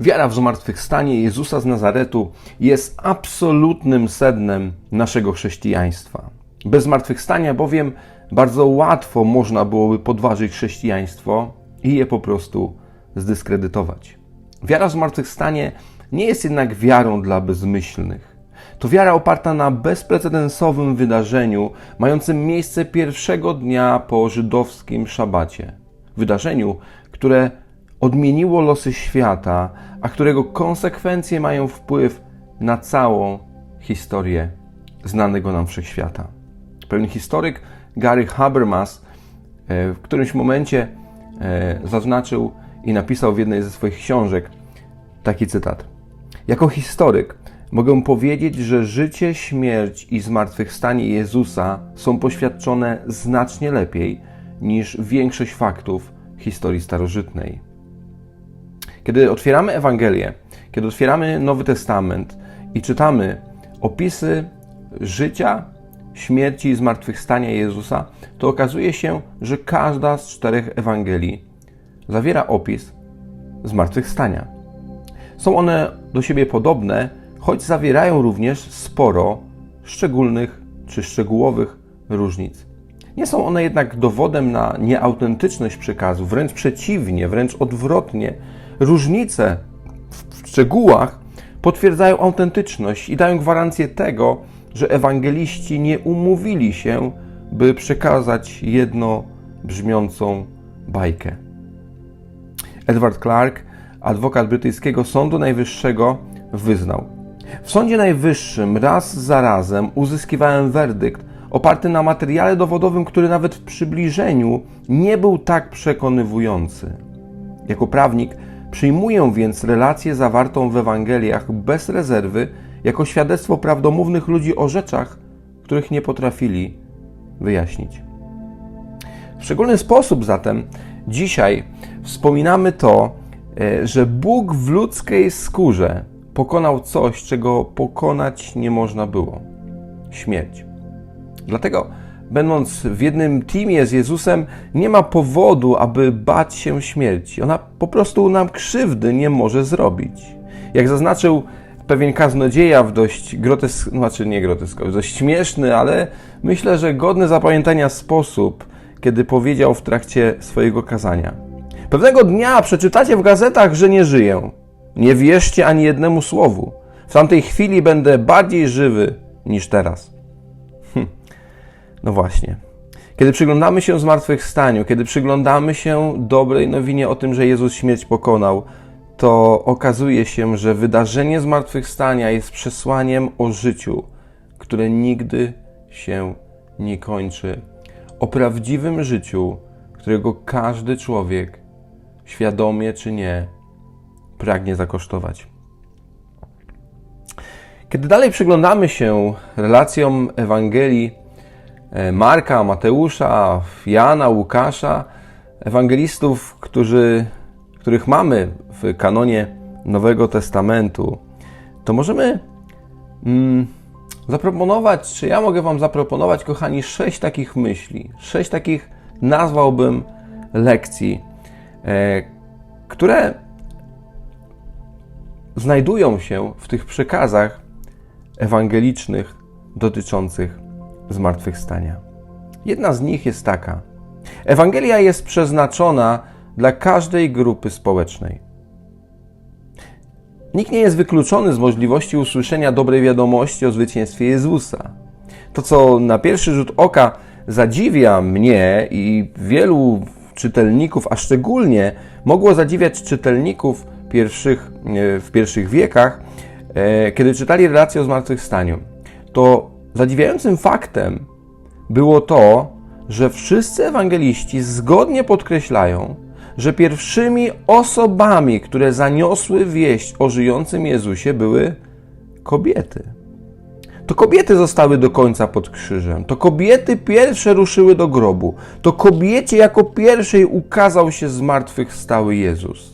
Wiara w zmartwychwstanie Jezusa z Nazaretu jest absolutnym sednem naszego chrześcijaństwa. Bez zmartwychwstania bowiem bardzo łatwo można byłoby podważyć chrześcijaństwo i je po prostu zdyskredytować. Wiara w zmartwychwstanie nie jest jednak wiarą dla bezmyślnych. To wiara oparta na bezprecedensowym wydarzeniu, mającym miejsce pierwszego dnia po żydowskim szabacie. Wydarzeniu, które odmieniło losy świata, a którego konsekwencje mają wpływ na całą historię znanego nam wszechświata. Pewien historyk Gary Habermas e, w którymś momencie e, zaznaczył i napisał w jednej ze swoich książek taki cytat. Jako historyk mogę powiedzieć, że życie, śmierć i zmartwychwstanie Jezusa są poświadczone znacznie lepiej niż większość faktów historii starożytnej. Kiedy otwieramy Ewangelię, kiedy otwieramy Nowy Testament i czytamy opisy życia, śmierci i zmartwychwstania Jezusa, to okazuje się, że każda z czterech Ewangelii zawiera opis zmartwychwstania. Są one do siebie podobne, choć zawierają również sporo szczególnych czy szczegółowych różnic. Nie są one jednak dowodem na nieautentyczność przekazu, wręcz przeciwnie, wręcz odwrotnie. Różnice w szczegółach potwierdzają autentyczność i dają gwarancję tego, że ewangeliści nie umówili się, by przekazać jedno brzmiącą bajkę. Edward Clark, adwokat brytyjskiego Sądu Najwyższego, wyznał: W Sądzie Najwyższym raz za razem uzyskiwałem werdykt oparty na materiale dowodowym, który nawet w przybliżeniu nie był tak przekonywujący. Jako prawnik przyjmuję więc relację zawartą w Ewangeliach bez rezerwy jako świadectwo prawdomównych ludzi o rzeczach, których nie potrafili wyjaśnić. W szczególny sposób zatem dzisiaj wspominamy to, e, że Bóg w ludzkiej skórze pokonał coś, czego pokonać nie można było śmierć. Dlatego, będąc w jednym teamie z Jezusem, nie ma powodu, aby bać się śmierci. Ona po prostu nam krzywdy nie może zrobić. Jak zaznaczył pewien kaznodzieja w dość grotesk, znaczy nie groteskowy, dość śmieszny, ale myślę, że godny zapamiętania sposób, kiedy powiedział w trakcie swojego kazania. Pewnego dnia przeczytacie w gazetach, że nie żyję. Nie wierzcie ani jednemu słowu. W tamtej chwili będę bardziej żywy niż teraz. No właśnie. Kiedy przyglądamy się zmartwychwstaniu, kiedy przyglądamy się dobrej nowinie o tym, że Jezus śmierć pokonał, to okazuje się, że wydarzenie zmartwychwstania jest przesłaniem o życiu, które nigdy się nie kończy. O prawdziwym życiu, którego każdy człowiek, świadomie czy nie, pragnie zakosztować. Kiedy dalej przyglądamy się relacjom Ewangelii Marka, Mateusza, Jana, Łukasza, ewangelistów, którzy których mamy w kanonie Nowego Testamentu, to możemy mm, zaproponować, czy ja mogę Wam zaproponować, kochani, sześć takich myśli, sześć takich nazwałbym lekcji, e, które znajdują się w tych przekazach ewangelicznych dotyczących zmartwychwstania. Jedna z nich jest taka: Ewangelia jest przeznaczona dla każdej grupy społecznej. Nikt nie jest wykluczony z możliwości usłyszenia dobrej wiadomości o zwycięstwie Jezusa. To, co na pierwszy rzut oka zadziwia mnie i wielu czytelników, a szczególnie mogło zadziwiać czytelników pierwszych, e, w pierwszych wiekach, e, kiedy czytali relację o zmartwychwstaniu, to zadziwiającym faktem było to, że wszyscy ewangeliści zgodnie podkreślają, że pierwszymi osobami, które zaniosły wieść o żyjącym Jezusie, były kobiety. To kobiety zostały do końca pod krzyżem. To kobiety pierwsze ruszyły do grobu. To kobiecie jako pierwszej ukazał się zmartwychwstały Jezus.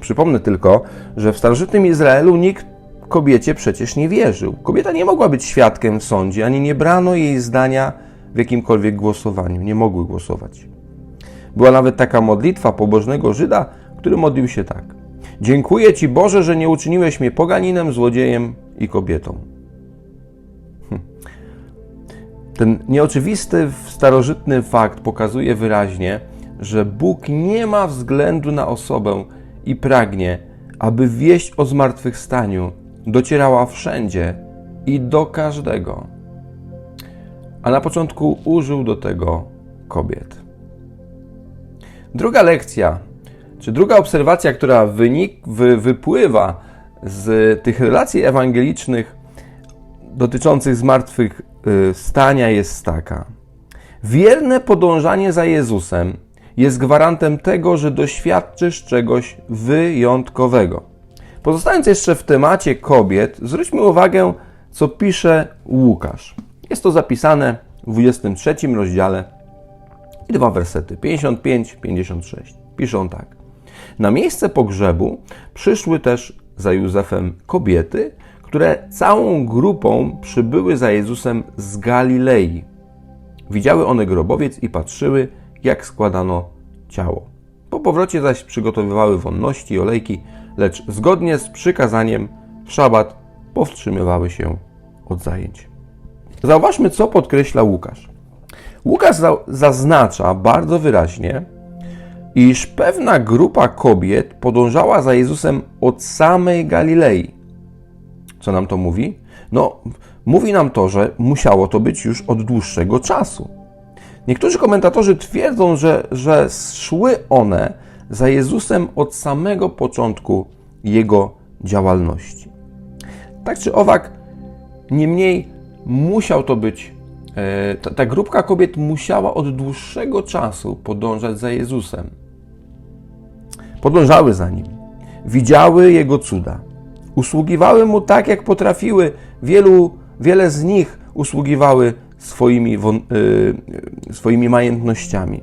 Przypomnę tylko, że w starożytnym Izraelu nikt kobiecie przecież nie wierzył. Kobieta nie mogła być świadkiem w sądzie, ani nie brano jej zdania w jakimkolwiek głosowaniu. Nie mogły głosować. Była nawet taka modlitwa pobożnego Żyda, który modlił się tak. Dziękuję Ci, Boże, że nie uczyniłeś mnie poganinem, złodziejem i kobietą. Hm. Ten nieoczywisty, starożytny fakt pokazuje wyraźnie, że Bóg nie ma względu na osobę i pragnie, aby wieść o zmartwychwstaniu docierała wszędzie i do każdego. A na początku użył do tego kobiet. Druga lekcja, czy druga obserwacja, która wynik, wy, wypływa z tych relacji ewangelicznych dotyczących zmartwychwstania jest taka. Wierne podążanie za Jezusem jest gwarantem tego, że doświadczysz czegoś wyjątkowego. Pozostając jeszcze w temacie kobiet, zwróćmy uwagę, co pisze Łukasz. Jest to zapisane w 23 rozdziale i dwa wersety 55-56. Piszą tak. Na miejsce pogrzebu przyszły też za Józefem kobiety, które całą grupą przybyły za Jezusem z Galilei. Widziały one grobowiec i patrzyły, jak składano ciało. Po powrocie zaś przygotowywały wonności i olejki, lecz zgodnie z przykazaniem w szabat powstrzymywały się od zajęć. Zauważmy, co podkreśla Łukasz. Łukasz zaznacza bardzo wyraźnie, iż pewna grupa kobiet podążała za Jezusem od samej Galilei. Co nam to mówi? No, mówi nam to, że musiało to być już od dłuższego czasu. Niektórzy komentatorzy twierdzą, że, że szły one za Jezusem od samego początku jego działalności. Tak czy owak, niemniej musiał to być, e, ta, ta grupka kobiet musiała od dłuższego czasu podążać za Jezusem. Podążały za nim, widziały jego cuda, usługiwały mu tak, jak potrafiły. Wielu, wiele z nich usługiwały swoimi, yy, swoimi majętnościami.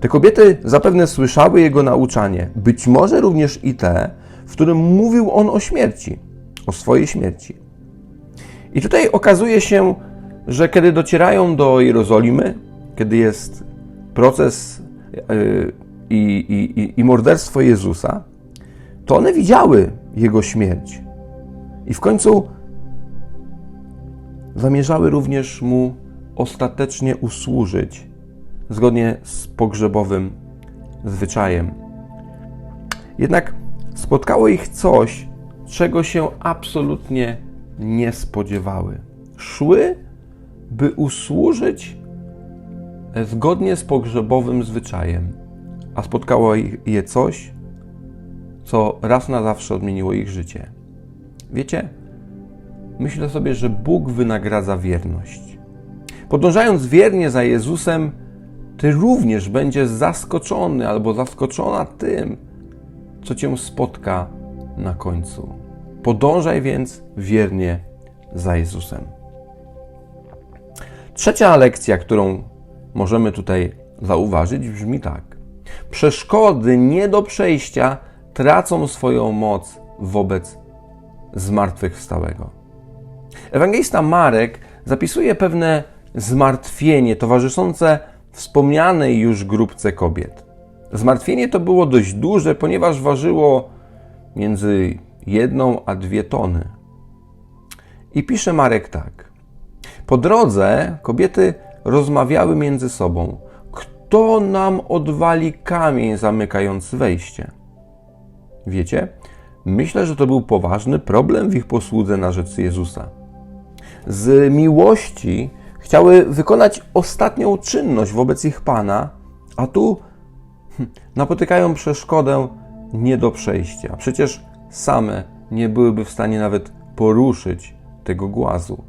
Te kobiety zapewne słyszały jego nauczanie, być może również i te, w którym mówił on o śmierci, o swojej śmierci. I tutaj okazuje się, że kiedy docierają do Jerozolimy, kiedy jest proces yy, i, i, i morderstwo Jezusa, to one widziały jego śmierć. I w końcu zamierzały również mu ostatecznie usłużyć zgodnie z pogrzebowym zwyczajem. Jednak spotkało ich coś, czego się absolutnie nie spodziewały. Szły, by usłużyć zgodnie z pogrzebowym zwyczajem, a spotkało je coś, co raz na zawsze odmieniło ich życie. Wiecie, myślę sobie, że Bóg wynagradza wierność. Podążając wiernie za Jezusem, ty również będziesz zaskoczony albo zaskoczona tym, co cię spotka na końcu. Podążaj więc wiernie za Jezusem. Trzecia lekcja, którą możemy tutaj zauważyć, brzmi tak. Przeszkody nie do przejścia tracą swoją moc wobec zmartwychwstałego. Ewangelista Marek zapisuje pewne zmartwienie towarzyszące wspomnianej już grupce kobiet. Zmartwienie to było dość duże, ponieważ ważyło między jedną a dwie tony. I pisze Marek tak. Po drodze kobiety rozmawiały między sobą. Kto nam odwali kamień zamykając wejście? Wiecie, myślę, że to był poważny problem w ich posłudze na rzecz Jezusa. Z miłości chciały wykonać ostatnią czynność wobec ich Pana, a tu hm, napotykają przeszkodę nie do przejścia. Przecież same nie byłyby w stanie nawet poruszyć tego głazu.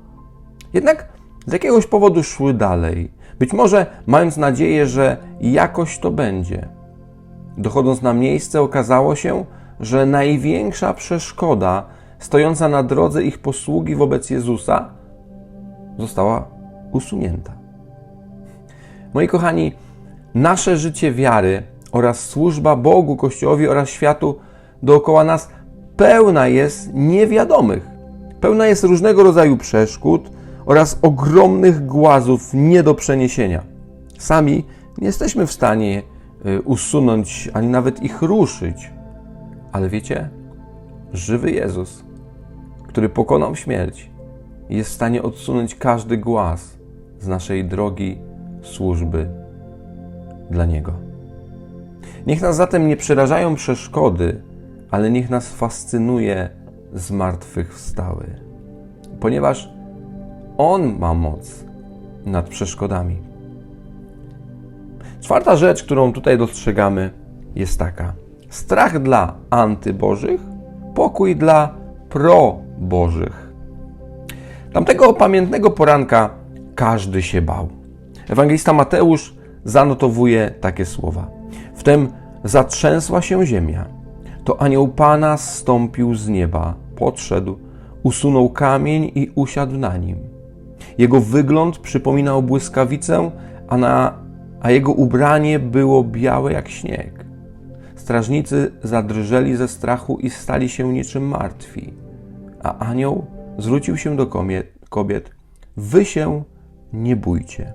Jednak z jakiegoś powodu szły dalej, być może mając nadzieję, że jakoś to będzie. Dochodząc na miejsce, okazało się, że największa przeszkoda stojąca na drodze ich posługi wobec Jezusa została usunięta. Moi kochani, nasze życie wiary oraz służba Bogu, Kościołowi oraz światu dookoła nas pełna jest niewiadomych. Pełna jest różnego rodzaju przeszkód oraz ogromnych głazów nie do przeniesienia. Sami nie jesteśmy w stanie y, usunąć ani nawet ich ruszyć Ale wiecie, żywy Jezus, który pokonał śmierć, jest w stanie odsunąć każdy głaz z naszej drogi służby dla Niego. Niech nas zatem nie przerażają przeszkody, ale niech nas fascynuje zmartwychwstały, ponieważ On ma moc nad przeszkodami. Czwarta rzecz, którą tutaj dostrzegamy, jest taka: strach dla antybożych, pokój dla probożych. Tamtego pamiętnego poranka każdy się bał. Ewangelista Mateusz zanotowuje takie słowa. Wtem zatrzęsła się ziemia. To anioł Pana zstąpił z nieba, podszedł, usunął kamień i usiadł na nim. Jego wygląd przypominał błyskawicę, a, na, a jego ubranie było białe jak śnieg. Strażnicy zadrżeli ze strachu i stali się niczym martwi. A anioł zwrócił się do kobiet: Wy się nie bójcie.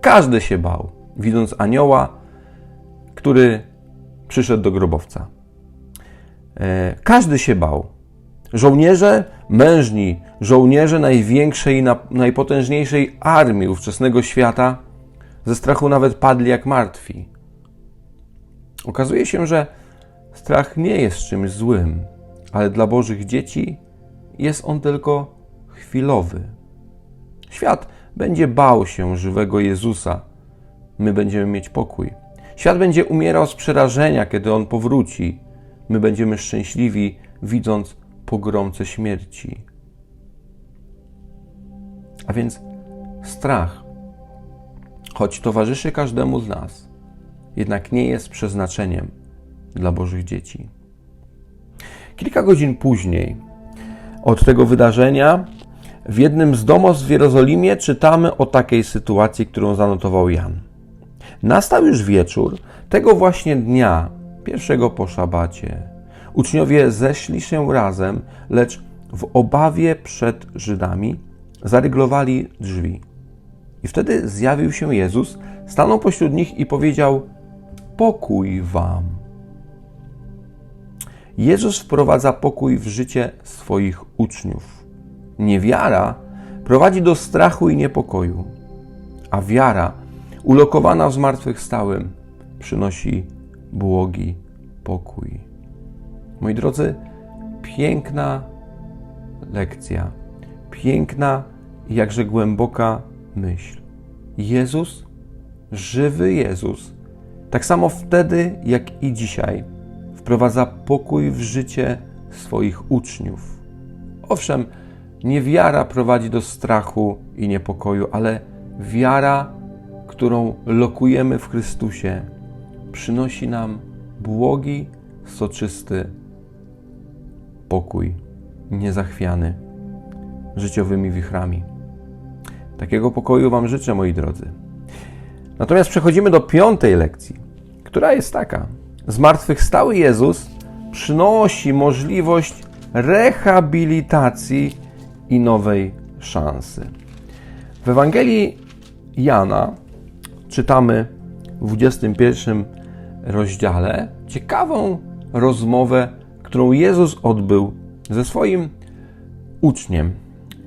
Każdy się bał, widząc anioła, który przyszedł do grobowca. E, każdy się bał. Żołnierze, mężni, żołnierze największej najpotężniejszej armii ówczesnego świata ze strachu nawet padli jak martwi. Okazuje się, że strach nie jest czymś złym, ale dla Bożych dzieci jest on tylko chwilowy. Świat będzie bał się żywego Jezusa, my będziemy mieć pokój. Świat będzie umierał z przerażenia, kiedy on powróci. My będziemy szczęśliwi, widząc pogromcę śmierci. A więc strach, choć towarzyszy każdemu z nas, jednak nie jest przeznaczeniem dla Bożych dzieci. Kilka godzin później od tego wydarzenia w jednym z domostw w Jerozolimie czytamy o takiej sytuacji, którą zanotował Jan. Nastał już wieczór tego właśnie dnia, pierwszego po szabacie. Uczniowie zeszli się razem, lecz w obawie przed Żydami zaryglowali drzwi. I wtedy zjawił się Jezus, stanął pośród nich i powiedział: Pokój wam. Jezus wprowadza pokój w życie swoich uczniów. Niewiara prowadzi do strachu i niepokoju, a wiara, ulokowana w zmartwychwstałym, przynosi błogi pokój. Moi drodzy, piękna lekcja, piękna i jakże głęboka myśl. Jezus, żywy Jezus, tak samo wtedy, jak i dzisiaj, wprowadza pokój w życie swoich uczniów. Owszem, nie wiara prowadzi do strachu i niepokoju, ale wiara, którą lokujemy w Chrystusie, przynosi nam błogi, soczysty pokój, niezachwiany życiowymi wichrami. Takiego pokoju Wam życzę, moi drodzy. Natomiast przechodzimy do piątej lekcji, która jest taka. Zmartwychwstały Jezus przynosi możliwość rehabilitacji i nowej szansy. W Ewangelii Jana czytamy w 21 rozdziale ciekawą rozmowę, którą Jezus odbył ze swoim uczniem,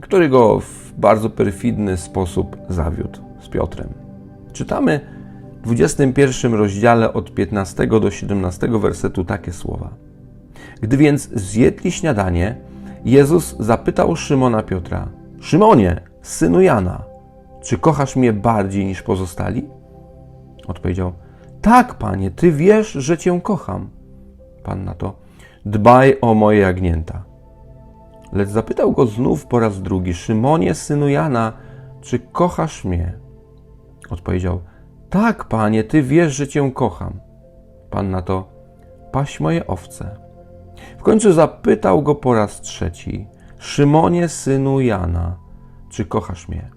który go w bardzo perfidny sposób zawiódł z Piotrem. Czytamy 21 rozdziale od 15 do 17 wersetu takie słowa. Gdy więc zjedli śniadanie, Jezus zapytał Szymona Piotra: Szymonie, synu Jana, czy kochasz mnie bardziej niż pozostali? Odpowiedział: Tak, panie, ty wiesz, że cię kocham. Pan na to: Dbaj o moje jagnięta. Lecz zapytał go znów po raz drugi: Szymonie, synu Jana, czy kochasz mnie? Odpowiedział: Tak, panie, ty wiesz, że cię kocham. Pan na to: Paś moje owce. W końcu zapytał go po raz trzeci: Szymonie, synu Jana, czy kochasz mnie?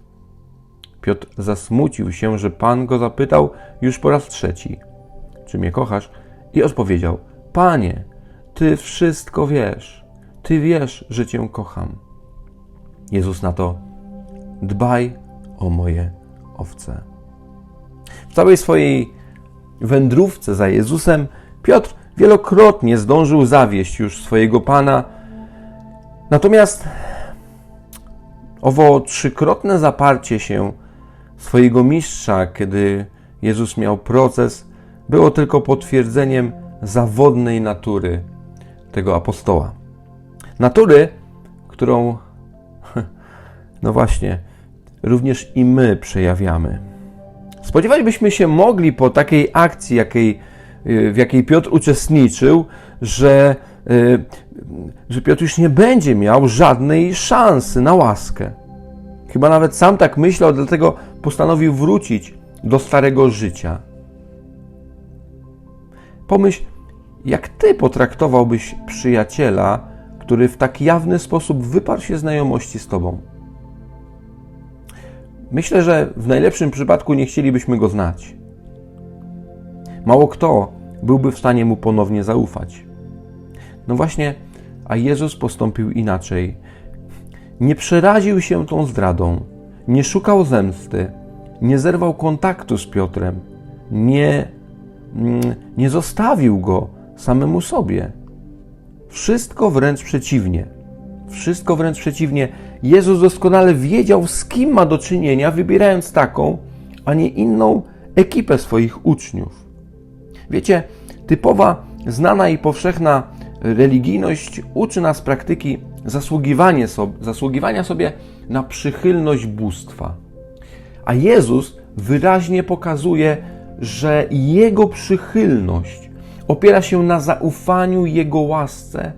Piotr zasmucił się, że Pan go zapytał już po raz trzeci: Czy mnie kochasz? I odpowiedział: Panie, ty wszystko wiesz. Ty wiesz, że cię kocham. Jezus na to: Dbaj o moje owce. W całej swojej wędrówce za Jezusem Piotr Wielokrotnie zdążył zawieść już swojego pana. Natomiast owo trzykrotne zaparcie się swojego mistrza, kiedy Jezus miał proces, było tylko potwierdzeniem zawodnej natury tego apostoła. Natury, którą, no właśnie, również i my przejawiamy. Spodziewać byśmy się mogli po takiej akcji, jakiej, w jakiej Piotr uczestniczył, że, że Piotr już nie będzie miał żadnej szansy na łaskę. Chyba nawet sam tak myślał, dlatego postanowił wrócić do starego życia. Pomyśl, jak ty potraktowałbyś przyjaciela, który w tak jawny sposób wyparł się znajomości z tobą? Myślę, że w najlepszym przypadku nie chcielibyśmy go znać. Mało kto byłby w stanie mu ponownie zaufać. No właśnie, a Jezus postąpił inaczej. Nie przeraził się tą zdradą, nie szukał zemsty, nie zerwał kontaktu z Piotrem, nie, mm, nie zostawił go samemu sobie. Wszystko wręcz przeciwnie. Wszystko wręcz przeciwnie. Jezus doskonale wiedział, z kim ma do czynienia, wybierając taką, a nie inną ekipę swoich uczniów. Wiecie, typowa, znana i powszechna religijność uczy nas praktyki zasługiwania sobie, na przychylność bóstwa. A Jezus wyraźnie pokazuje, że Jego przychylność opiera się na zaufaniu Jego łasce,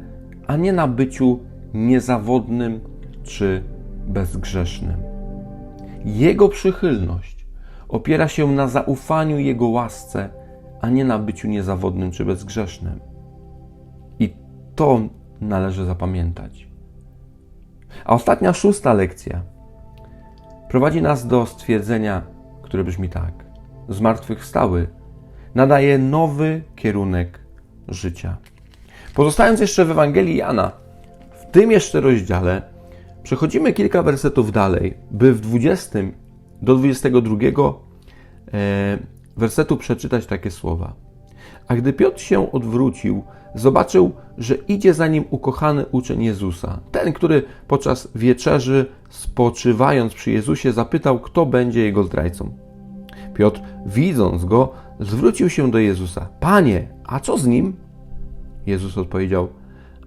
a nie na byciu niezawodnym czy bezgrzesznym. Jego przychylność opiera się na zaufaniu Jego łasce, a nie na byciu niezawodnym czy bezgrzesznym. I to należy zapamiętać. A ostatnia, szósta lekcja prowadzi nas do stwierdzenia, które brzmi tak: Zmartwychwstały nadaje nowy kierunek życia. Pozostając jeszcze w Ewangelii Jana, w tym jeszcze rozdziale, przechodzimy kilka wersetów dalej, by w 20 do 22 e, wersetu przeczytać takie słowa. A gdy Piotr się odwrócił, zobaczył, że idzie za nim ukochany uczeń Jezusa. Ten, który podczas wieczerzy, spoczywając przy Jezusie, zapytał, kto będzie jego zdrajcą. Piotr, widząc go, zwrócił się do Jezusa: Panie, a co z nim? Jezus odpowiedział: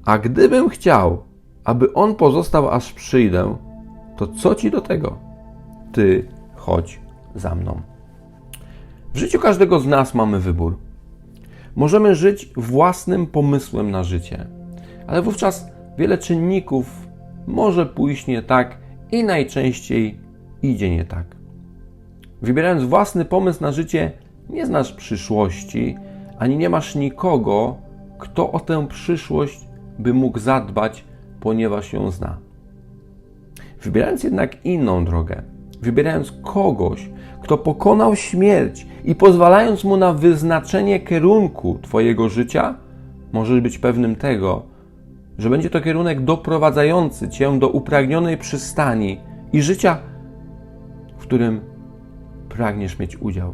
A gdybym chciał, aby on pozostał aż przyjdę, to co ci do tego? Ty chodź za mną. W życiu każdego z nas mamy wybór. Możemy żyć własnym pomysłem na życie, ale wówczas wiele czynników może pójść nie tak i najczęściej idzie nie tak. Wybierając własny pomysł na życie, nie znasz przyszłości, ani nie masz nikogo, kto o tę przyszłość by mógł zadbać, ponieważ ją zna. Wybierając jednak inną drogę, wybierając kogoś, kto pokonał śmierć i pozwalając mu na wyznaczenie kierunku Twojego życia, możesz być pewnym tego, że będzie to kierunek doprowadzający Cię do upragnionej przystani i życia, w którym pragniesz mieć udział.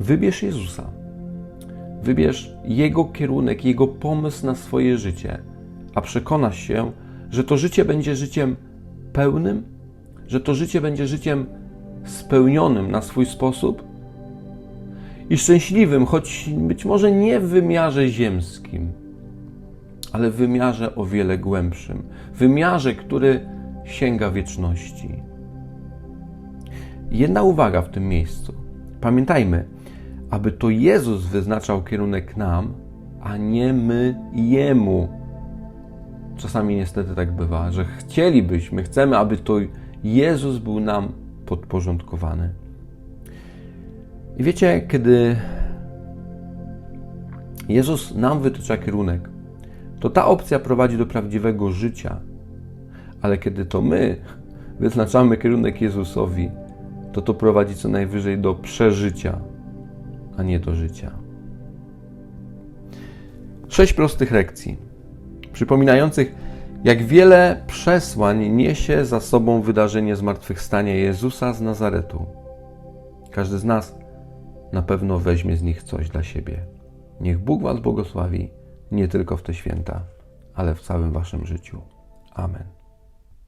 Wybierz Jezusa. Wybierz Jego kierunek, Jego pomysł na swoje życie, a przekonasz się, że to życie będzie życiem pełnym, że to życie będzie życiem spełnionym na swój sposób i szczęśliwym, choć być może nie w wymiarze ziemskim, ale w wymiarze o wiele głębszym, wymiarze, który sięga wieczności. Jedna uwaga w tym miejscu. Pamiętajmy, aby to Jezus wyznaczał kierunek nam, a nie my Jemu. Czasami niestety tak bywa, że chcielibyśmy, chcemy, aby to Jezus był nam podporządkowany. I wiecie, kiedy Jezus nam wytycza kierunek, to ta opcja prowadzi do prawdziwego życia. Ale kiedy to my wyznaczamy kierunek Jezusowi, to to prowadzi co najwyżej do przeżycia, a nie do życia. Sześć prostych lekcji, przypominających, jak wiele przesłań niesie za sobą wydarzenie zmartwychwstania Jezusa z Nazaretu. Każdy z nas na pewno weźmie z nich coś dla siebie. Niech Bóg Was błogosławi nie tylko w te święta, ale w całym Waszym życiu. Amen.